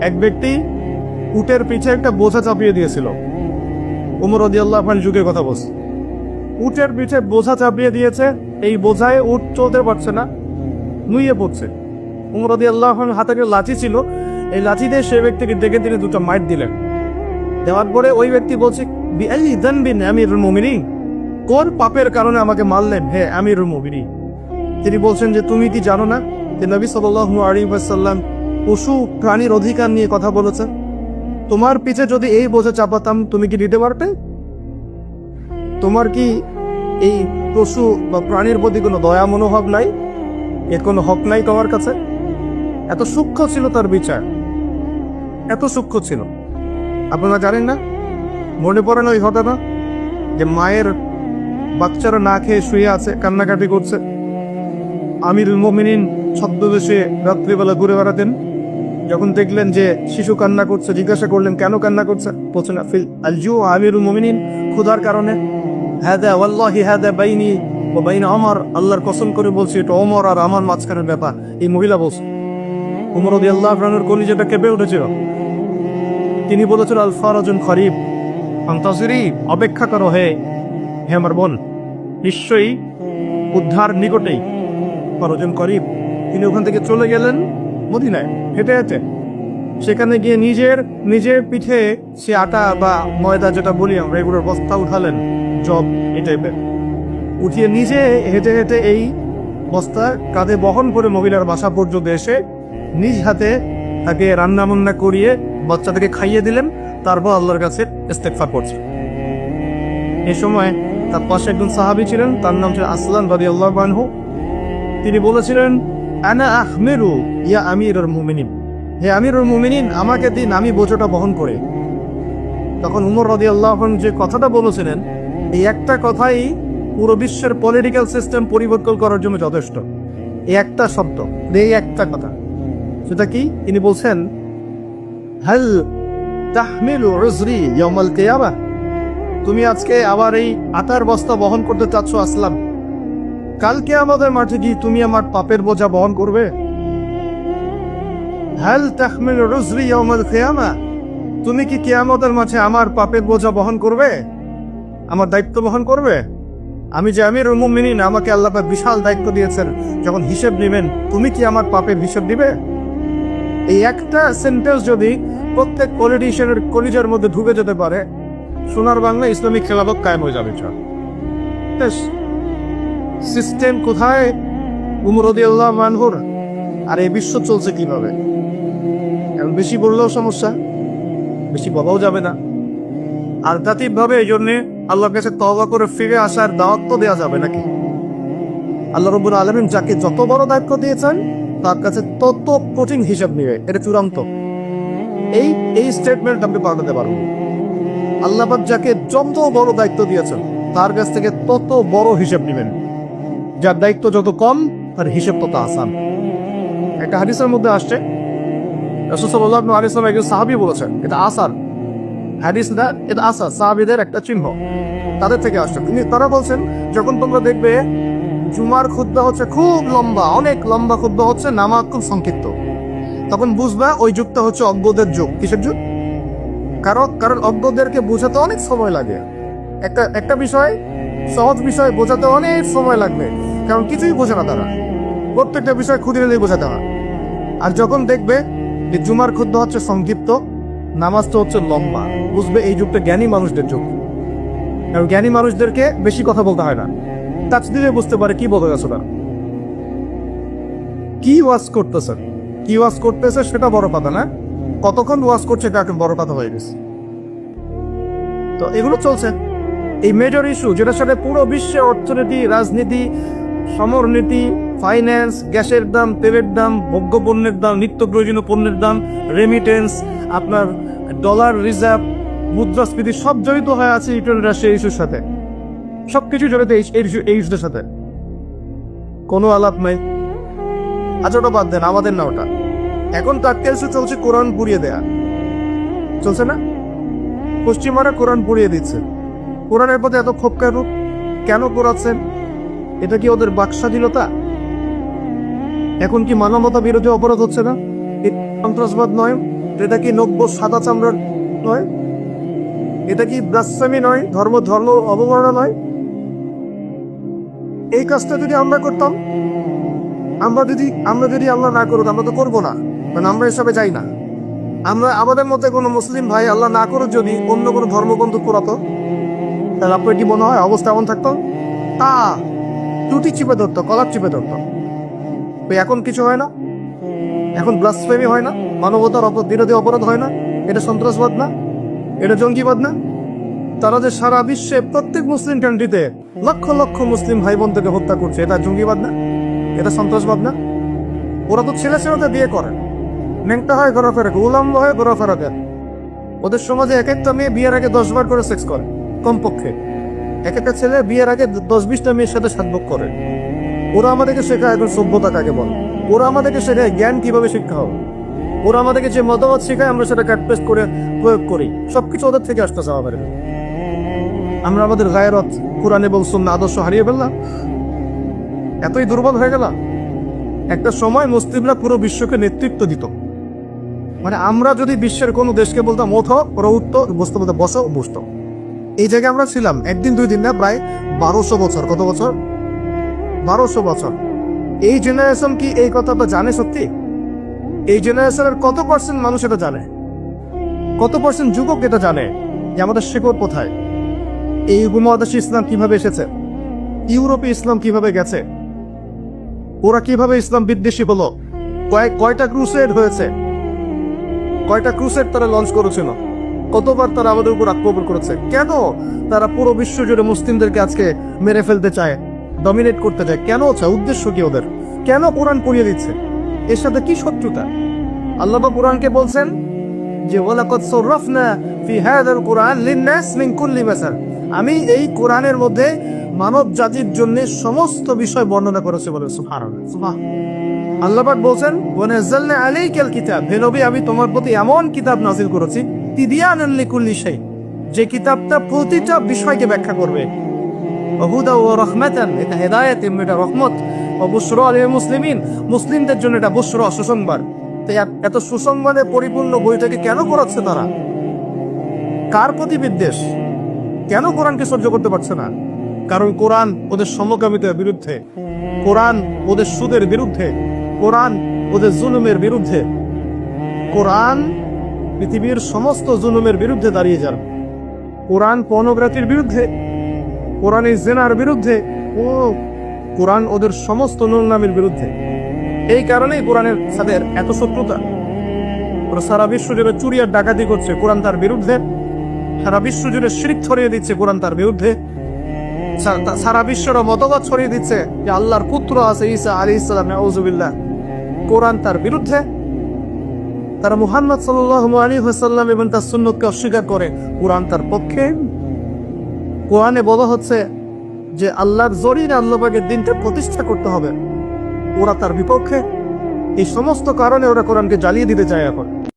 এক ব্যক্তি উটের পিছে একটা বোঝা চাপিয়ে দিয়েছিল। উমর রদিয়াল্লাহ খান যুগের কথা বলছে। উটের পিছে বোঝা চাপিয়ে দিয়েছে, এই বোঝায় উট চলতে পারছে না, নুইয়ে পড়ছে। উমর রদিয়াল্লাহ খান হাতে লাঠি ছিল, এই লাঠি দিয়ে সে ব্যক্তিকে ডেকে তিনি দুটো মাইট দিলেন। দেওয়ার পরে ওই ব্যক্তি বলছে মুমিনিন, কোন পাপের কারণে আমাকে মারলেন হে মুমিনিন? তিনি বলছেন যে, তুমি কি জানো না যে নবী সাল্লাল্লাহু আলাইহি ওয়াসাল্লাম পশু, প্রাণীর অধিকার নিয়ে কথা বলেছেন তোমার পিছে যদি এই বোঝা চাপাতাম, তুমি কি দিতে পারবে তোমার কি এই পশু বা প্রাণীর প্রতি কোনো দয়া মনোভাব নাই? এর কোনো হক নাই তোমার কাছে? এত সূক্ষ্ম ছিল তার বিচার। এত সূক্ষ্ম ছিল। আপনারা জানেন না? মনে পড়ে না ওই ঘটনা? যে মায়ের বাচ্চারা না খেয়ে শুয়ে আছে, কান্নাকাটি করছে। আমির মমিনিন ছদ্মবেশে রাত্রিবেলা ঘুরে বেড়াতেন। যখন দেখলেন যে শিশু কান্না করছে, জিজ্ঞাসা করলেন, কেন কান্না করছে? বলছে না ফিল আলজু আমির মমিনিন ক্ষুধার কারণে। হ্যাদা ওয়াল্লাহি হ্যাদা বাইনি ও বাইন আমার আল্লাহর কসম করে বলছি, এটা ওমর আর আমার মাঝখানের ব্যাপার। এই মহিলা বলছে উমর রদি আল্লাহ প্রাণের কলিজাটা কেঁপে উঠেছিল। তিনি বলেছিল আল ফরাজুন খরিব আন্তাজিরি অপেক্ষা করো হে হে আমার বোন। নিশ্চয়ই উদ্ধার নিকটেই ফরজন করিব তিনি ওখান থেকে চলে গেলেন মদিনায় হেঁটে হেঁটে সেখানে গিয়ে নিজের নিজের পিঠে সে আটা বা ময়দা যেটা বলি আমরা, এগুলোর বস্তা উঠালেন জব এই টাইপের উঠিয়ে নিজে হেঁটে হেঁটে এই বস্তা কাঁধে বহন করে মহিলার বাসা পর্যন্ত এসে নিজ হাতে তাকে রান্না বান্না করিয়ে বাচ্চাটাকে খাইয়ে দিলেন, তারপর আল্লাহর কাছে ইস্তেকফার করছে এ সময় তার পাশে একজন সাহাবি ছিলেন, তার নাম ছিল আসলান রাদি আল্লাহ তিনি বলেছিলেন আনা আহমেরু ইয়া আমিরুল মুমিনিন। হে আমিরুল মুমিনিন, আমাকে দিন, আমি বোঝাটা বহন করে। তখন উমর রদি আল্লাহ যে কথাটা বলেছিলেন, এই একটা কথাই পুরো বিশ্বের পলিটিক্যাল সিস্টেম পরিবর্তন করার জন্য যথেষ্ট। এই একটা শব্দ এই একটা কথা। সেটা কি? তিনি বলছেন, হাল তাহমিলু উজরি ইয়াউমাল কিয়ামা। তুমি আজকে আবার এই আটার বস্তা বহন করতে চাচ্ছ আসলাম। কালকে আমাদের মাঠে গিয়ে তুমি আমার পাপের বোঝা বহন করবে? হাল তাহমিল রুজরি ইয়াউমাল কিয়ামা। তুমি কি কিয়ামতের মাঝে আমার পাপের বোঝা বহন করবে? আমার দায়িত্ব বহন করবে? আমি যে আমির মুমিনিন, আমাকে আল্লাহ বিশাল দায়িত্ব দিয়েছেন। যখন হিসেব নেবেন, তুমি কি আমার পাপের হিসেব দিবে? এই একটা সেন্টেন্স যদি প্রত্যেক পলিটিশিয়ানের কলিজার মধ্যে ঢুকে যেতে পারে, সোনার বাংলা ইসলামিক খেলাফত কায়েম হয়ে যাবে, ইনশাআল্লাহ। সিস্টেম কোথায়? উমরদি আল্লাহ মানহুর আর এই বিশ্ব চলছে কীভাবে? এখন বেশি বললেও সমস্যা, বেশি বলাও যাবে না। আধ্যাত্মিক ভাবে এই জন্যে আল্লাহর কাছে তওবা করে ফিরে আসার দাওয়াত দেওয়া যাবে নাকি? আল্লাহ রব্বুল আলমিন যাকে যত বড় দায়িত্ব দিয়েছেন, তার কাছে তত কঠিন হিসাব নিবে। এটা চূড়ান্ত। এই এই স্টেটমেন্ট আপনি পাঠাতে পারবেন। আল্লাহবাদ যাকে যত বড় দায়িত্ব দিয়েছেন, তার কাছ থেকে তত বড় হিসাব নেবেন। যার দায়িত্ব যত কম, তার হিসেব তত আসান। একটা হাদিসের মধ্যে আসছে আলিয়াম একজন সাহাবি বলেছেন, এটা আসান হাদিস না, এটা আসা সাহাবিদের একটা চিহ্ন। তাদের থেকে আসছে। তিনি তারা বলছেন, যখন তোমরা দেখবে, জুমার খুদ্া হচ্ছে খুব লম্বা, অনেক লম্বা খুদ্া হচ্ছে, নামাজ খুব সংক্ষিপ্ত। তখন বুঝবা, ওই যুগটা হচ্ছে অজ্ঞদের যুগ। কিসের যুগ? কারণ কারণ অজ্ঞদেরকে বুঝাতে অনেক সময় লাগে। একটা একটা বিষয় সহজ বিষয় বোঝাতে অনেক সময় লাগবে, কারণ কিছুই বোঝে না তারা। প্রত্যেকটা বিষয় নিয়ে বোঝাতে হয়। আর যখন দেখবে যে জুমার ক্ষুদ্র হচ্ছে সংক্ষিপ্ত নামাজ তো হচ্ছে লম্বা, বুঝবে এই যুগটা জ্ঞানী মানুষদের যুগ। কারণ জ্ঞানী মানুষদেরকে বেশি কথা বলতে হয় না। টাচ দিলে বুঝতে পারে কি বলতে গেছো কি ওয়াজ করতেছে? কি ওয়াজ করতেছে সেটা বড় কথা না। কতক্ষণ ওয়াজ করছে এটা এখন বড় কথা হয়ে গেছে। তো এগুলো চলছে। এই মেজর ইস্যু যেটার সাথে পুরো বিশ্বে অর্থনীতি, রাজনীতি, সমরনীতি ফাইন্যান্স গ্যাসের দাম, তেলের দাম ভোগ্য পণ্যের দাম নিত্য প্রয়োজনীয় পণ্যের দাম রেমিটেন্স আপনার ডলার রিজার্ভ মুদ্রাস্ফীতি সব জড়িত হয়ে আছে ইউক্রেন, রাশিয়া ইস্যুর সাথে। সবকিছু জড়িত এই ইস্যুর সাথে। কোনো আলাপ নাই। আচ্ছা ওটা বাদ দেন, আমাদের না ওটা। এখন তাকে চলছে কোরআন পুড়িয়ে দেয়া। চলছে না? পশ্চিমারা কোরআন পুড়িয়ে দিচ্ছে। কোরআনের প্রতি এত ক্ষোভ কেন? কেন করাচ্ছেন? এটা কি ওদের বাকস্বাধীনতা? এখন কি মানবতা বিরোধী অপরাধ হচ্ছে না? সন্ত্রাসবাদ নয়? এটা কি নব্য সাদা চামড়ার নয়? এটা কি ব্লাসফেমি নয়? ধর্ম ধর্ম অবমাননা নয় এই কাজটা যদি আমরা করতাম, আমরা যদি আমরা যদি আল্লাহ না করুক, আমরা তো করব না। কারণ আমরা এসবে যাই না। আমরা আমাদের মধ্যে কোনো মুসলিম ভাই আল্লাহ না করুক যদি অন্য কোনো ধর্মগ্রন্থ করাতো তাহলে আপনার কি মনে হয় অবস্থা এমন থাকতো? তা টুটি চিপে ধরতো, কলার চিপে ধরতো। এখন কিছু হয় না? এখন ব্লাসফেমি হয় না? মানবতার বিরোধী অপরাধ হয় না? এটা সন্ত্রাসবাদ না? এটা জঙ্গিবাদ না? তারা যে সারা বিশ্বে প্রত্যেক মুসলিম কান্ট্রিতে লক্ষ লক্ষ মুসলিম ভাই বোনদেরকে হত্যা করছে, এটা জঙ্গিবাদ না? এটা সন্ত্রাসবাদ না? ওরা তো ছেলে ছেলেদের বিয়ে করে। নেংটা হয় ঘোরাফেরা উলম্ব হয় ঘোরাফেরা দেয় ওদের সমাজে এক একটা মেয়ে বিয়ের আগে দশ বার করে সেক্স করে। কমপক্ষে। এক একটা ছেলে বিয়ের আগে দশ বিশটা মেয়ের সাথে সাতভোগ করে। ওরা আমাদেরকে শেখায় এখন সভ্যতা কাকে বল। ওরা আমাদেরকে শেখায় জ্ঞান কীভাবে শিক্ষা হবে। ওরা আমাদেরকে যে মতামত শেখায়, আমরা সেটা কাটপেস্ট করে প্রয়োগ করি। সবকিছু ওদের থেকে আসতেছে আমাদের আমরা আমাদের গায়েরত কোরআন এবং সুন্না আদর্শ হারিয়ে ফেললাম। এতই দুর্বল হয়ে গেলাম। একটা সময় মুসলিমরা পুরো বিশ্বকে নেতৃত্ব দিত। মানে আমরা যদি বিশ্বের কোনো দেশকে বলতাম, ওঠো, ওরা উঠতো, বসতে বলতে বসো, বসতো। এই জায়গায় আমরা ছিলাম একদিন, দুই দিন না, প্রায় বারোশো বছর। কত বছর? বারোশো বছর। এই জেনারেশন কি এই কথাটা জানে সত্যি? এই জেনারেশনের কত পার্সেন্ট মানুষ এটা জানে? কত পার্সেন্ট যুবক এটা জানে? যে আমাদের শেকড় কোথায়? এই উপমহাদেশে ইসলাম কীভাবে এসেছে? ইউরোপে ইসলাম কীভাবে গেছে? ওরা কীভাবে ইসলাম বিদ্বেষী হলো? কয়েক, কয়টা ক্রুসেড হয়েছে? কয়টা ক্রুসেড তারা লঞ্চ করেছিল? কতবার তারা আমাদের উপর আক্রমণ করেছে? কেন তারা পুরো বিশ্ব জুড়ে মুসলিমদেরকে আজকে মেরে ফেলতে চায় ডমিনেট করতে চায়? কেন চায় উদ্দেশ্য কি ওদের? কেন কোরআন পড়িয়ে দিচ্ছে? এর সাথে কি শত্রুতা? আল্লাহ কোরআনকে বলছেন যে, ওয়ালাকাদ সাররাফনা ফি হাযাল কুরআন লিন-নাস মিন কুল্লি আমি এই কোরআনের মধ্যে মানব জাতির জন্য সমস্ত বিষয় বর্ণনা করেছে বলে আল্লাহ বলছেন ওয়ানাজ্জালনা আলাইকাল কিতাব। হে নবী, আমি তোমার প্রতি এমন কিতাব নাযিল করেছি তিবিয়ানান লিকুল্লি শাই, যে কিতাবটা প্রতিটা বিষয়কে ব্যাখ্যা করবে। হুদা ও রহমাতান, এটা হেদায়েত এটা রহমত। ও আলিল মুসলিমিন, মুসলিমদের জন্য এটা বুশরা সুসংবাদ। তো এত সুসংবাদে পরিপূর্ণ বইটাকে কেন করাচ্ছে তারা? কার প্রতি বিদ্বেষ? কেন কোরআনকে সহ্য করতে পারছে না? কারণ কোরআন ওদের সমকামিতার বিরুদ্ধে, কোরআন ওদের সুদের বিরুদ্ধে, কোরআন ওদের জুলুমের বিরুদ্ধে। কোরআন পৃথিবীর সমস্ত জুলুমের বিরুদ্ধে দাঁড়িয়ে যান। কোরআন পর্নোগ্রাফির বিরুদ্ধে কোরআনের জেনার বিরুদ্ধে ও কোরআন ওদের সমস্ত নোংরামের বিরুদ্ধে। এই কারণেই কোরআনের সাদের এত শত্রুতা। ওরা সারা বিশ্ব জুড়ে চুরি আর ডাকাতি করছে কোরআন তার বিরুদ্ধে। সারা বিশ্ব জুড়ে শিরিক ছড়িয়ে দিচ্ছে কোরআন তার বিরুদ্ধে। সারা বিশ্বের মতবাদ ছড়িয়ে দিচ্ছে যে আল্লাহর পুত্র আছে ঈসা আলী ইসলাম কোরআন তার বিরুদ্ধে। তারা মুহাম্মদ সাল্লাহ আলী হাসাল্লাম এবং তার সুন্নতকে অস্বীকার করে। কোরআন তার পক্ষে। কোরআনে বলা হচ্ছে যে আল্লাহর জরিনে আল্লাহবাগের দিনটা প্রতিষ্ঠা করতে হবে। ওরা তার বিপক্ষে। এই সমস্ত কারণে ওরা কোরআনকে জ্বালিয়ে দিতে চায় এখন।